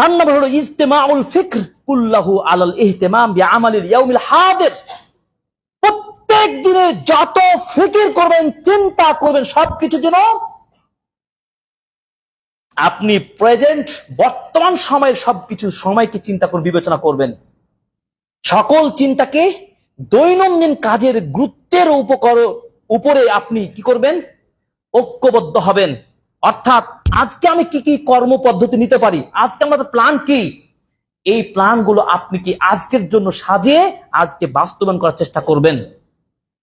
চার নম্বর হলো ফিক্র কুল্লাহু আলাল ইহতেমাম প্রত্যেক দিনে যত ফিকির করবেন, চিন্তা করবেন, সবকিছু যেন আপনি প্রেজেন্ট, বর্তমান সময়ের সবকিছু সময়কে চিন্তা করে বিবেচনা করবেন। সকল চিন্তাকে দৈনন্দিন কাজের গুরুত্বের উপকর, উপরে আপনি কি করবেন? ঐক্যবদ্ধ হবেন। অর্থাৎ আজকে আমি কি কি কর্ম পদ্ধতি নিতে পারি? আজকে আমাদের প্ল্যান কি? এই প্ল্যানগুলো আপনি কি আজকের জন্য সাজিয়ে আজকে বাস্তবায়ন করার চেষ্টা করবেন।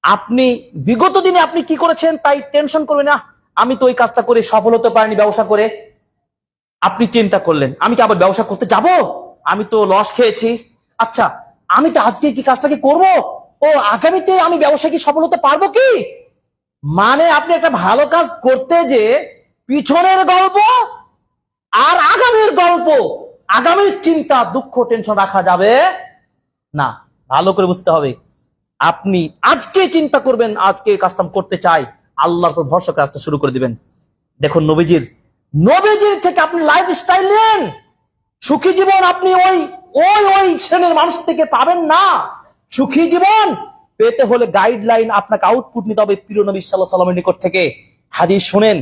আপনি বিগত দিনে আপনি কি করেছেন তাই টেনশন করবেন না। আমি তো ওই কাজটা করে সফল হতে পারিনি ব্যবসা করে। আপনি চিন্তা করলেন, আমি কি আবার ব্যবসা করতে যাব? আমি তো লস খেয়েছি। আচ্ছা আমি তো আজকে কি কাজটাকে করব? ও, আগামীতে আমি ব্যবসায় কি সফল হতে পারব কি? মানে আপনি একটা ভালো কাজ করতে যে পিছনের গল্প আর আগামীর গল্প আগামীর চিন্তা, দুঃখ টেনশন রাখা যাবে না। ভালো করে বুঝতে হবে। আপনি আজকে চিন্তা করবেন, আজকে কাজটা করতে চাই। আল্লাহর উপর ভরসা করে কাজটা শুরু করে দিবেন। দেখুন নবীজির নবীজির থেকে আপনি লাইফ স্টাইল নেন। সুখী জীবন আপনি ওই ওই ওই শ্রেণির মানুষ থেকে পাবেন না। সুখী জীবন পেতে হলে গাইডলাইন আপনাকে আউটপুট নিতে হবে, প্রিয় নবী সাল্লাহ সাল্লামের নিকট থেকে। হাদিস শুনেন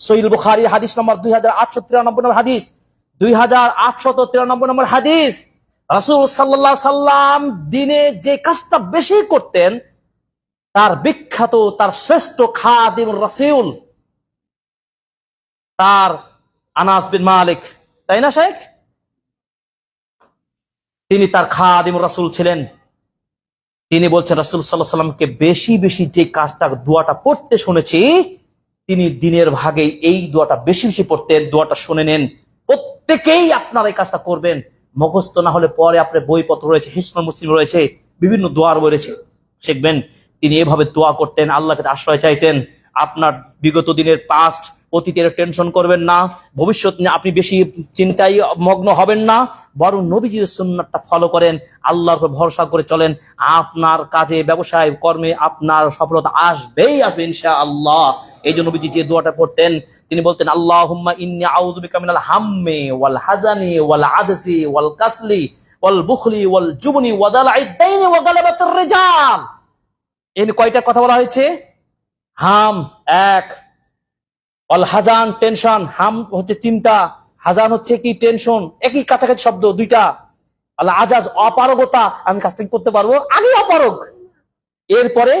সৈল বুখারি, হাদিস নম্বর দুই হাজার আটশো তিরানব্বই নম্বর হাদিস, দুই নম্বর হাদিস। রাসুল সাল্লাম দিনে যে কাজটা বেশি করতেন, তার বিখ্যাত, তার শ্রেষ্ঠ খাদিম রাসিউল তার আনাস বিন মালিক। তাই না শেখ তিনি তার খাদিম রাসুল ছিলেন। তিনি বলছেন, রাসুল সাল্লাহ সাল্লামকে বেশি বেশি যে কাজটা, দোয়াটা পড়তে শুনেছি তিনি দিনের ভাগে এই দোয়াটা বেশি বেশি পড়তেন, দোয়াটা শুনে নেন। প্রত্যেকেই আপনারা এই কাজটা করবেন। মুখস্থ না হলে পরে আপনার বইপত্র রয়েছে হিসমা মুসলিম রয়েছে, বিভিন্ন দোয়ার বই রয়েছে। শিখবেন, তিনি এভাবে দোয়া করতেন, আল্লাহকে আশ্রয় চাইতেন। আপনার বিগত দিনের পাস্ট অতীতের টেনশন করবেন না। ভবিষ্যৎ নিয়ে আপনি বেশি চিন্তায় মগ্ন হবেন না। বরং নবীজির সুন্নাতটা ফলো করেন, আল্লাহর উপর ভরসা করে চলেন। আপনার কাজে, ব্যবসায়, কর্মে আপনার সফলতা আসবেই, আসবে ইনশা আল্লাহ এই জন্য নবীজি যে দোয়াটা পড়তেন তিনি বলতেন আল্লাহ হুম্মা ইন্নি ওয়াল হাজানি ওয়াল কাসলি ওয়াল ওয়াল জুবনি ওয়া দালাইদ দাইনি ওয়া গালাবাতির রিজাল। এখানে কয়টা কথা বলা হয়েছে? হাম এক। অল হাজান টেনশন, হাম হচ্ছে চিন্তা হাজান হচ্ছে কি টেনশন, একই কাছাকাছি শব্দ দুইটা। আল্লাহ আজাজ অপারগতা, আমি কাজটা করতে পারব? আগে অপারগ। এরপরে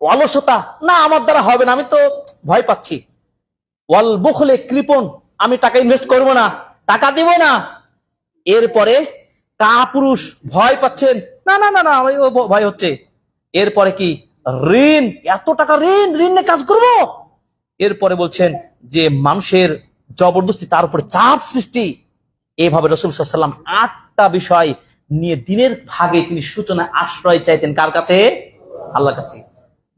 অলসতা? না, আমার দ্বারা হবে না, আমি তো ভয় পাচ্ছি। ওয়াল বুখলে কৃপন আমি টাকা ইনভেস্ট করব না, টাকা দিব না। এরপরে কাপুরুষ ভয় পাচ্ছেন। না না না না ভয় হচ্ছে। এরপরে কি? ঋণ, এত টাকা ঋণ ঋণ নিয়ে কাজ করব? এরপরে বলছেন যে মানুষের জবরদস্তি, তার উপরে চাপ সৃষ্টি। এভাবে রসুল সাল্লাম আটটা বিষয় নিয়ে দিনের ভাগে তিনি সূচনায় আশ্রয় চাইতেন। কার কাছে? আল্লাহ কাছে।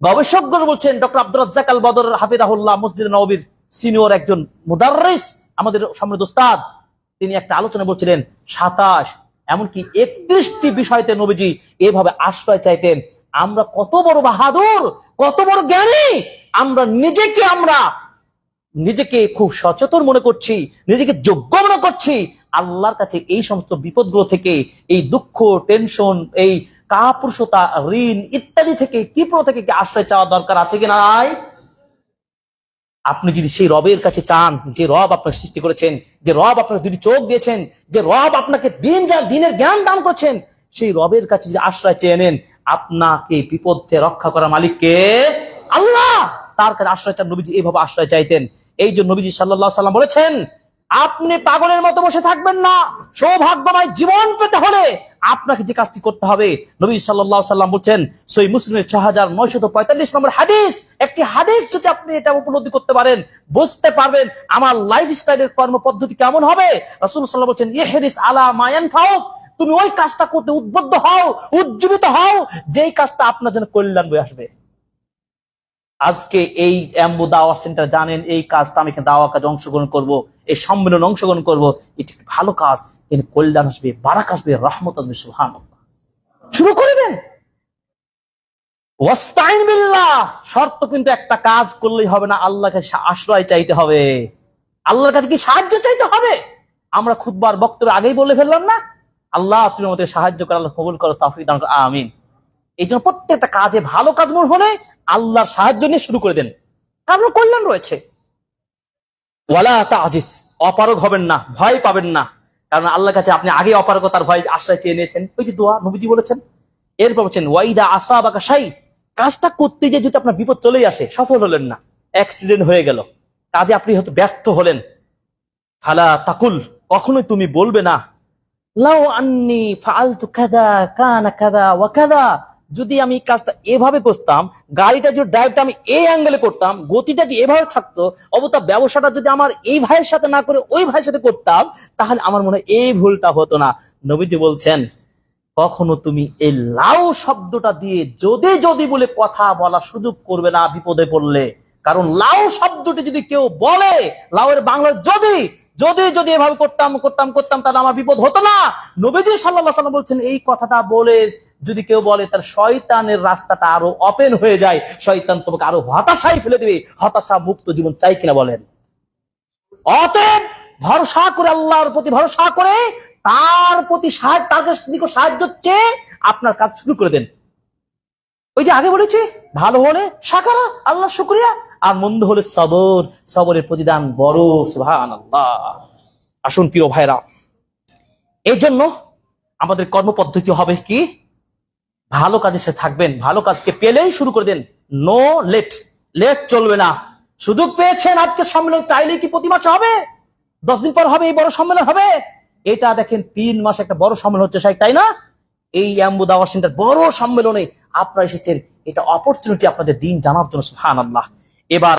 গবেষকগণ বলছেন, doctor Abdul Razzaq Al Badr হাফিদাহুল্লাহ মসজিদ নবীর সিনিয়র একজন মুদার্রিস, আমাদের সামনে দোস্তাদ তিনি একটা আলোচনা বলছিলেন, সাতাশ, এমনকি একত্রিশটি বিষয়তে নবীজি এভাবে আশ্রয় চাইতেন, আমরা কত বড় বাহাদুর, কত বড় জ্ঞানী, আমরা নিজেকে আমরা, নিজেকে খুব সচেতন মনে করছি, নিজেকে যোগ্য মনে করছি, আল্লাহর কাছে এই সমস্ত বিপদগুলো থেকে এই দুঃখ টেনশন এই কাপুরুষতা, ঋণ ইত্যাদি থেকে কিপ্র থেকে কি আশ্রয় চাওয়া দরকার আছে কি নাই? আপনি যদি সেই রবের কাছে চান, যে রব আপনাকে সৃষ্টি করেছেন, যে রব আপনাকে দুটি চোখ দিয়েছেন, যে রব আপনাকে দিন যা দিনের জ্ঞান দান করেছেন, সেই রবের কাছে যদি আশ্রয় চেয়ে নেন, আপনাকে বিপদ থেকে রক্ষা করা মালিককে আল্লাহ! তার কাছে আশ্রয় চান নবীজি এইভাবে আশ্রয় চাইতেন। এই জন্য নবীজি সাল্লাহ সাল্লাম বলেছেন আপনি পাগলের মতো বসে থাকবেন না। সৌভাগ্যময় জীবন পেতে হলে আপনাকে যে কাজটি করতে হবে, নবী সাল্লাম বলছেন, সই মুসলিমের ছ হাজার নয়শত পঁয়তাল্লিশ নম্বর হাদিস। একটি হাদিস যদি আপনি এটা উপলব্ধি করতে পারেন, বুঝতে পারবেন আমার লাইফ স্টাইলের কর্ম পদ্ধতি কেমন হবে। রাসুল সাল্লাহ বলছেন ইয়ে হেদিস আলা মায়ান ফাউক তুমি ওই কাজটা করতে উদ্বুদ্ধ হও, উজ্জীবিত হও, যেই কাজটা আপনার জন্য কল্যাণ বয়ে আসবে। আজকে এই অ্যাম্বু দাওয়া সেন্টার জানেন, এই কাজটা আমি এখানে দাওয়া কাজে অংশগ্রহণ করব, এই সম্মেলনে অংশগ্রহণ করব। এটি একটি ভালো কাজ। এখানে কল্যাণ আসবে, বারাক আসবে, রহমত আসবে সুহান শুরু করে দেন। শর্ত কিন্তু একটা কাজ করলেই হবে না, আল্লাহকে আশ্রয় চাইতে হবে। আল্লাহর কাছে কি সাহায্য চাইতে হবে? আমরা খুদবার বক্তব্য আগেই বলে ফেললাম না? আল্লাহ তুমি আমাদের সাহায্য করো আল্লাহ কবুল করো, তাফিক আমিন। এই জন্য প্রত্যেকটা কাজে ভালো কাজ মনে হলে আল্লাহর সাহায্য নিয়ে শুরু করে দেন। কারণ কল্যাণ রয়েছে। ওয়ালা তা আজিস অপারগ হবেন না, ভয় পাবেন না। কারণ আল্লাহর কাছে আপনি আগে অপারগতার ভয়, আশ্রয় চেয়ে নিয়েছেন। ওই যে দোয়া নবীজি বলেছেন। এরপর বলছেন ওয়াইদা আসা বাকা সাই কাজটা করতে গিয়ে যদি আপনার বিপদ চলেই আসে, সফল হলেন না। অ্যাক্সিডেন্ট হয়ে গেল। কাজে আপনি হয়তো ব্যর্থ হলেন। ফালা তাকুল, কখনোই তুমি বলবে না। লাও আন্নি ফালতু কাদা কানা কাদা ওয়া কাদা যদি আমি কাজটা এভাবে করতাম, গাড়িটা যদি ড্রাইভটা আমি এই অ্যাঙ্গেলে করতাম, গতিটা যে এভাবে থাকতো, অবতা ব্যবসাটা যদি আমার এই ভাইয়ের সাথে না করে ওই ভাইয়ের সাথে করতাম, তাহলে আমার মনে এই ভুলটা হতো না। নবীজি বলছেন, কখনো তুমি এই লাউ শব্দটা দিয়ে যদি যদি বলে কথা বলা সুযোগ করবে না বিপদে পড়লে। কারণ লাউ শব্দটি যদি কেউ বলে, লাউয়ের বাংলা যদি যদি যদি এভাবে করতাম করতাম করতাম, তাহলে আমার বিপদ হতো না। নবীজি সাল্লাহ সাল্লাম বলছেন, এই কথাটা বলে যদি কেউ বলে তার শয়তানের রাস্তাটা আরও ওপেন হয়ে যায়, শয়তান তোমাকে আরও হতাশায় ফেলে দেবে। হতাশা মুক্ত জীবন চাই কিনা বলেন? অতএব ভরসা করে আল্লাহর প্রতি ভরসা করে তার প্রতি সাহায্য সাহায্য চেয়ে আপনার কাজ শুরু করে দেন। ওই যে আগে বলেছি, ভালো হলে সাকারা, আল্লাহ শুক্রিয়া। আর মন্দ হলে সবর, সবরের প্রতিদান বড় সুহান আল্লাহ আসুন প্রিয় ভাইরা এই জন্য আমাদের কর্মপদ্ধতি হবে কি? ভালো কাজে সে থাকবেন, ভালো কাজকে পেলেই শুরু করে দেন। নো লেট লেট চলবে না। সুযোগ পেয়েছেন আজকে সম্মেলন চাইলে কি প্রতি মাসে হবে? দশ দিন পর হবে, এই বড় সম্মেলন হবে? এটা দেখেন, তিন মাস একটা বড় সম্মেলন হচ্ছে, সাহেব, তাই না? এই অ্যাম্বু দাওয়া সেন্টার বড় সম্মেলনে আপনারা এসেছেন। এটা অপরচুনিটি আপনাদের দিন জানার জন্য সুহান আল্লাহ এবার